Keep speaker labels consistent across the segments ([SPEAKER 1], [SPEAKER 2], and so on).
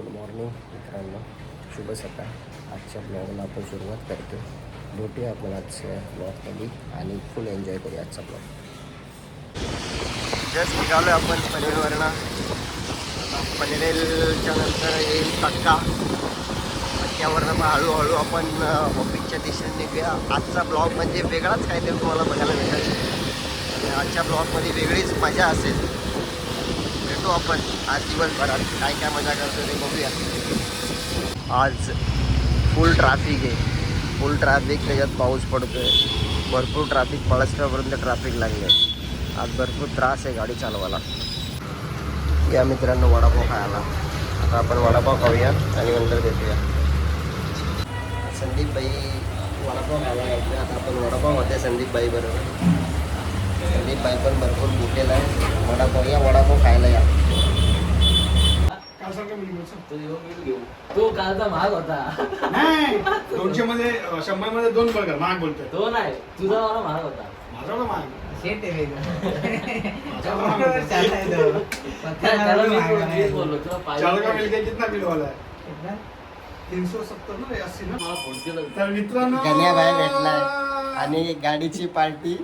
[SPEAKER 1] Good morning मित्रांनो. शुभ सकाळ. आजच्या ब्लॉगला आपण सुरुवात करतो. भेटूया आपण आजच्या ब्लॉगमध्ये आणि फुल एन्जॉय करूया आजचा ब्लॉग जस्ट निघालो आपण पनवेलवरनं पनवेलच्या नंतर येईल तक्का त्यावरनं मग हळूहळू आपण ऑफिसच्या दिशेने निघूया. आजचा ब्लॉग म्हणजे वेगळाच काहीतरी तुम्हाला बघायला मिळेल आजच्या ब्लॉगमध्ये वेगळीच मजा असेल. भेटू आपण. आज दिवसभरात काय काय मजा करतो ते बघूया. आज फुल ट्रॅफिक आहे. फुल ट्रॅफिक त्याच्यात पाऊस पडतोय. भरपूर ट्रॅफिक पळसल्यापर्यंत ट्रॅफिक लागले आज भरपूर त्रास आहे गाडी चालवायला. या मित्रांनो वडापाव खायला. आता आपण वडापाव खाऊया आणि नंतर भेटूया. संदीपबाई वडापाव खायला आता आपण वडापाव होते संदीप भाई बरोबर. संदीप भाई पण भरपूर भुकेला आहे. वडापाव या वडापाव खायला या.
[SPEAKER 2] तो कालचा महाग होता.
[SPEAKER 3] नाही दोनशे मध्ये शंभरमध्ये दोन बर्गर महाग बोलतोय.
[SPEAKER 2] तो नाही तुझा मला महाग होता.
[SPEAKER 3] माझा महाग.
[SPEAKER 4] शेट आहे.
[SPEAKER 2] त्याला मी बोललो तुला
[SPEAKER 3] चालू का मिळते
[SPEAKER 2] पाहिजे
[SPEAKER 3] कितना बिल वाला है
[SPEAKER 4] कितना?
[SPEAKER 3] तीन सौ सत्तर ना या अस्सी ना?
[SPEAKER 2] मला फोन केलं.
[SPEAKER 3] तर मित्रांनो
[SPEAKER 1] गण्या भेटलाय. आणि गाडीची पार्टी.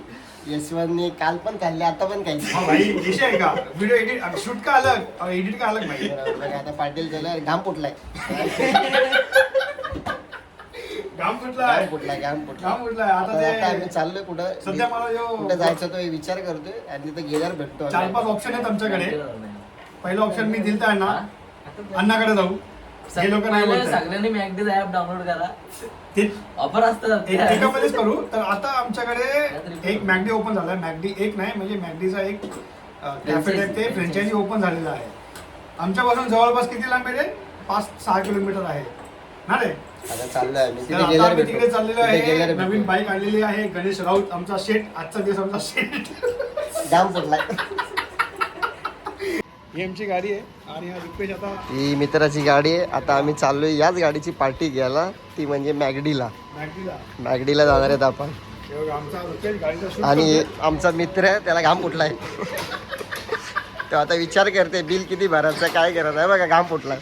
[SPEAKER 1] यशवंतने काल पण खाल्ली आता पण
[SPEAKER 3] हाँ
[SPEAKER 1] खायची
[SPEAKER 3] भाई विषय का? वीडियो एडिट शूट का अलग और एडिट का अलग भाई?
[SPEAKER 1] बघा, आता पाटील झालं घाम फुटलाय.
[SPEAKER 3] घाम फुटला
[SPEAKER 1] घाम
[SPEAKER 3] आहे
[SPEAKER 1] फुटलाय घाम फुटलाय.
[SPEAKER 3] घाम फुटलाय. आता
[SPEAKER 1] आता आता आम्ही
[SPEAKER 3] ते
[SPEAKER 1] चाललोय कुठं
[SPEAKER 3] सध्या मला जो
[SPEAKER 1] कुठं जायचं तो विचार करतोय आणि तिथं गेल्यावर भेटतो
[SPEAKER 3] चार
[SPEAKER 1] आम्ही.
[SPEAKER 3] पाच ऑप्शन आहेत आमच्याकडे. पहिलं ऑप्शन मी दिलता अण्णा. अण्णाकडे जाऊ. हे लोक नाही
[SPEAKER 2] सगळ्यांनी मॅगडीज ऍप डाउनलोड करा.
[SPEAKER 3] ते
[SPEAKER 2] ऑफर
[SPEAKER 3] एकामध्येच करू. तर आता आमच्याकडे एक मॅगडी ओपन झालाय. मॅगडी एक नाही म्हणजे मॅगडीचा एक कॅफे टाईप ते फ्रँचायझी ओपन झालेला आहे. आमच्यापासून जवळपास किती लांब आहे पाच सहा किलोमीटर आहे. ना रे? तिकडे चाललेलो आहे. नवीन बाईक आणलेली आहे. गणेश राऊत आमचा शेट आजचा दिवस आमचा शेट
[SPEAKER 1] घाम फुटलाय
[SPEAKER 3] ही आमची गाडी आहे आणि हा रुपेश आता
[SPEAKER 1] ही मित्राची गाडी आहे. आता आम्ही चाललोय याच गाडीची पार्टी घ्यायला. ती म्हणजे मॅगडीला.
[SPEAKER 3] मॅगडीला.
[SPEAKER 1] मॅगडीला जाणार आहेत आपण.
[SPEAKER 3] बघा, आमचा रुपेश गाडीचा शूट
[SPEAKER 1] आणि आमचा मित्र आहे त्याला घाम फुटलाय. तो आता विचार करते बिल किती भरायचं काय करायचं? आहे बघा घाम फुटलाय.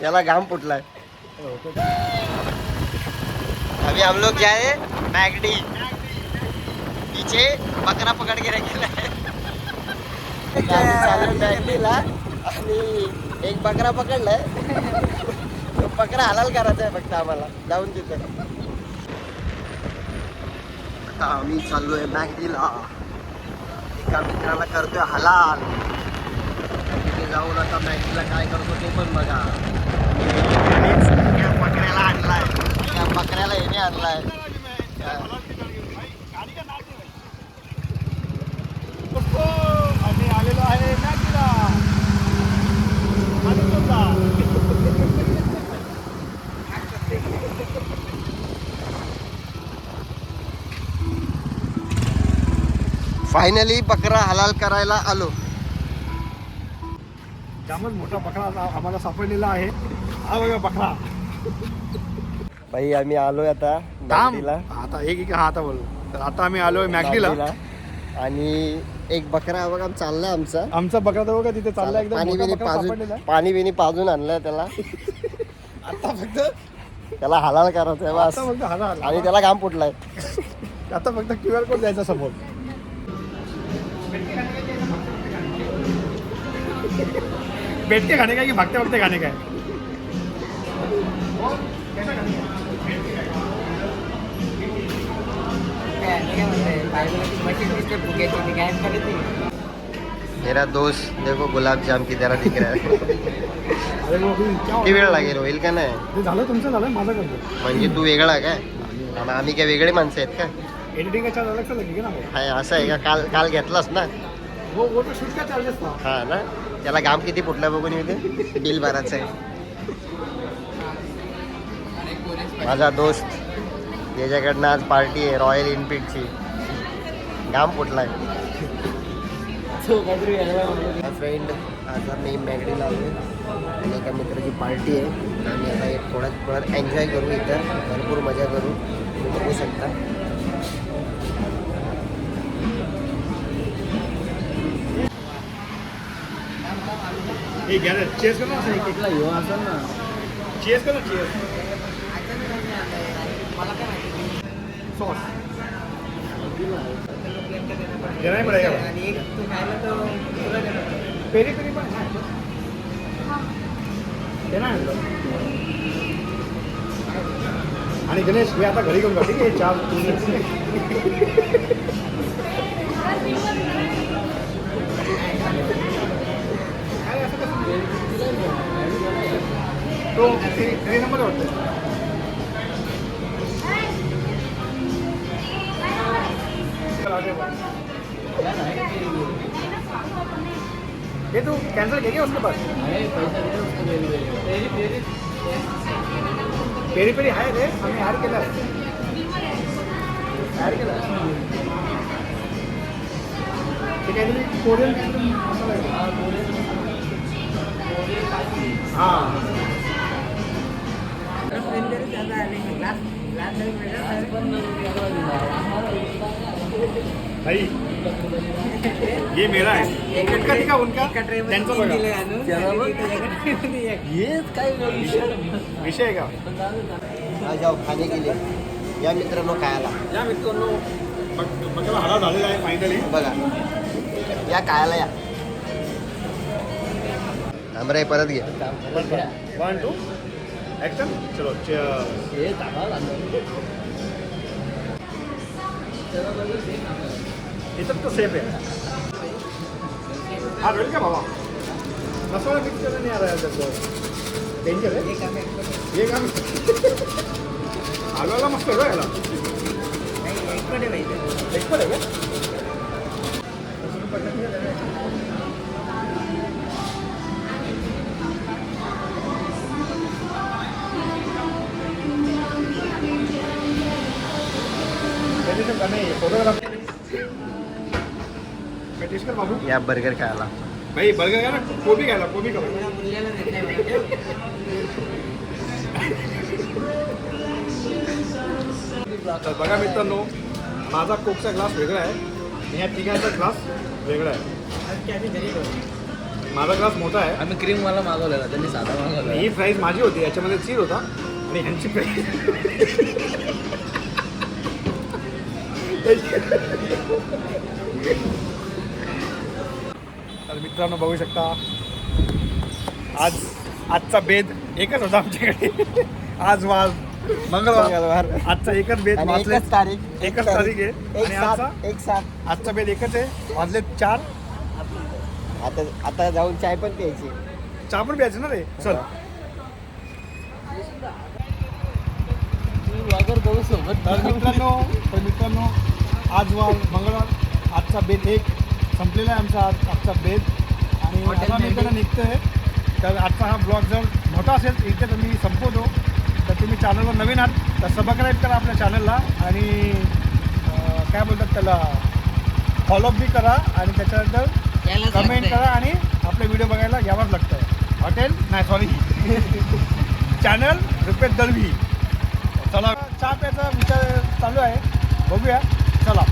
[SPEAKER 1] त्याला घाम फुटलाय. अभी हम लोग जाए मैगडी. पीछे बकरा पकड़ के रखेला है आणि एक बकरा पकडलाय. तो बकरा हलाल करायचा आहे फक्त आम्हाला. जाऊन तिथे. आता आम्ही चाललोय मॅगीला एका मित्राला करतोय हलाल. तिथे जाऊन आता मॅगीला काय करतो ते पण बघा. बकऱ्याला आणलाय. त्या बकऱ्याला येणे आणलाय
[SPEAKER 3] आम्ही आलेलो आहे मॅगडीला आणि कोणता?
[SPEAKER 1] फायनली बकरा हलाल करायला आलो.
[SPEAKER 3] जामच मोठा बकरा आम्हाला सापडलेला आहे. हा बघा बकरा.
[SPEAKER 1] बाई आम्ही आलोय आता
[SPEAKER 3] आता एक एक हा आता बोल. तर आता आम्ही आलोय मॅगडीला.
[SPEAKER 1] आणि एक बकरा बघा चाललाय आमचा.
[SPEAKER 3] आमचा बकरा तर बघा तिथे चालला एकदम
[SPEAKER 1] पाणी
[SPEAKER 3] मोठा
[SPEAKER 1] बिनी
[SPEAKER 3] बकरा
[SPEAKER 1] पाजून
[SPEAKER 3] सापडलेला.
[SPEAKER 1] पाणी बिनी पाजून आणलंय त्याला.
[SPEAKER 3] आता फक्त
[SPEAKER 1] त्याला हलाल करायचं आहे बस.
[SPEAKER 3] आता फक्त ना,
[SPEAKER 1] आणि त्याला घाम फुटलाय.
[SPEAKER 3] आता फक्त क्यू आर कोड द्यायचा समोर. भेटते खाणे काय की भागते भागते खाणे काय?
[SPEAKER 1] मेरा दोस्त देखो गुलाब जाम की तरह दिख रहा है। किती वेळ लागेल होईल का नाही?
[SPEAKER 3] ते झालं तुमचं झालं माझं करतो.
[SPEAKER 1] म्हणजे तू वेगळा काय आम- आम्ही काय वेगळे माणसं आहेत का?
[SPEAKER 3] एडिटिंग का चार्ज अलग से लगेगा ना भाई?
[SPEAKER 1] हाय असं आहे का? काल काल घेतलास ना?
[SPEAKER 3] वो वो तो शूट का चार्जेस था.
[SPEAKER 1] हा ना? त्याला घाम किती फुटला बघून येते बिल भरायचं आहे माझा दोस्त याच्याकडनं आज पार्टी आहे रॉयल इनफिल्डची घाम फुटलाय. फ्रेंड आज आम्ही मॅगडीला आलो आणि एका मित्राची पार्टी आहे. आणि आता एक थोड्यात थोड्यात एन्जॉय करू इथं. भरपूर मजा करू. तुम्ही बघू शकता.
[SPEAKER 3] हे चेस कर ना
[SPEAKER 2] कुठला ह्यो असेल ना.
[SPEAKER 3] चेस कर ना चेस
[SPEAKER 4] मला काय माहिती?
[SPEAKER 3] सॉस. देना ही पडेगा
[SPEAKER 4] देणार.
[SPEAKER 3] पेरी पेरी पण आहे. दे ना म्हटलं. आणि गणेश मी आता घरी घेऊन जा ठीक आहे चार? तो घरी नंबर वाटतं ये तू कैंसिल किया क्या उसके पास
[SPEAKER 2] अरे पैसा किती उसको पेरी पेरी
[SPEAKER 3] पेरी पेरी आहे रे आम्ही ॲड केलं आहे ॲड केलं आहे. ते काहीतरी कोरियन काहीतरी मसाला आहे. हां
[SPEAKER 4] Vendors
[SPEAKER 3] भाई ये मेरा है। उनका.
[SPEAKER 2] हेच काय विषय
[SPEAKER 3] का।
[SPEAKER 2] जाऊ दे ना.
[SPEAKER 1] जाऊ खाणे गेले या मित्रांनो खायला।
[SPEAKER 3] या मित्रांनो बघ- हरा झालेला आहे फायनली
[SPEAKER 1] बघा. या खायला या. थांबरे परत घे.
[SPEAKER 3] वन टू ॲक्शन चलो.
[SPEAKER 2] हे टाकावं लागलं.
[SPEAKER 3] इथं तो सेफ आहे हा होईल का बाबा मसाला मिक्स करून नाही आला त्याचं डेंजर आहे
[SPEAKER 4] एक आम्ही एक-
[SPEAKER 3] हे काम आलूला मस्त आहे बरं याला
[SPEAKER 4] नाही, एक कडे पाहिजे.
[SPEAKER 3] एक्सपर्ट आहे का फोटोग्राफी टेस्ट कर बाबू
[SPEAKER 1] या बर्गर खायला.
[SPEAKER 3] भाई बर्गर ना कोबी घ्यायला कोबी
[SPEAKER 4] माहिती.
[SPEAKER 3] तर बघा मित्रांनो माझा कोकचा ग्लास वेगळा आहे. आणि या तिघांचा ग्लास वेगळा आहे. माझा ग्लास मोठा आहे.
[SPEAKER 2] आम्ही क्रीम वाला मागवलेला त्यांनी साधा मागवला
[SPEAKER 3] ही प्राईस माझी होती याच्यामध्ये चीज होता. आणि ह्यांची प्राईस तर मित्रांनो बघू शकता. आज आजचा बेद एकच होता आमच्याकडे. आज वाज मंगळवार. आजचा एकच बेद
[SPEAKER 1] आणि
[SPEAKER 3] वाजले
[SPEAKER 1] एकच तारीख.
[SPEAKER 3] एकच तारीख आहे.
[SPEAKER 1] एक
[SPEAKER 3] आणि
[SPEAKER 1] सात
[SPEAKER 3] आजचा
[SPEAKER 1] एक सात.
[SPEAKER 3] आजचा बेद एकच आहे. वाजले चार.
[SPEAKER 1] आता आता जाऊन चाय पण प्यायची.
[SPEAKER 3] चहा पण प्यायचं ना रे? चल. तर मित्रांनो तर मित्रांनो आज वार मंगळवार. आजचा बेद एक. संपलेला आहे आमचा आज आजचा बेद आणि आता मी
[SPEAKER 4] Benedict.
[SPEAKER 3] त्याला निघतोय. तर आजचा हा ब्लॉग जर मोठा असेल इथे तर मी संपवतो. तर तुम्ही चॅनलवर नवीन आहात तर सबस्क्राईब करा आपल्या चॅनलला आणि काय बोलतात त्याला? फॉलोअप बी करा आणि त्याच्यानंतर कमेंट. करा आणि आपले व्हिडिओ बघायला यावंच लागतं हॉटेल नाही सॉरी चॅनल रुपेश दळवी चला चहा प्यायचा विचार चालू आहे. बघूया. चला.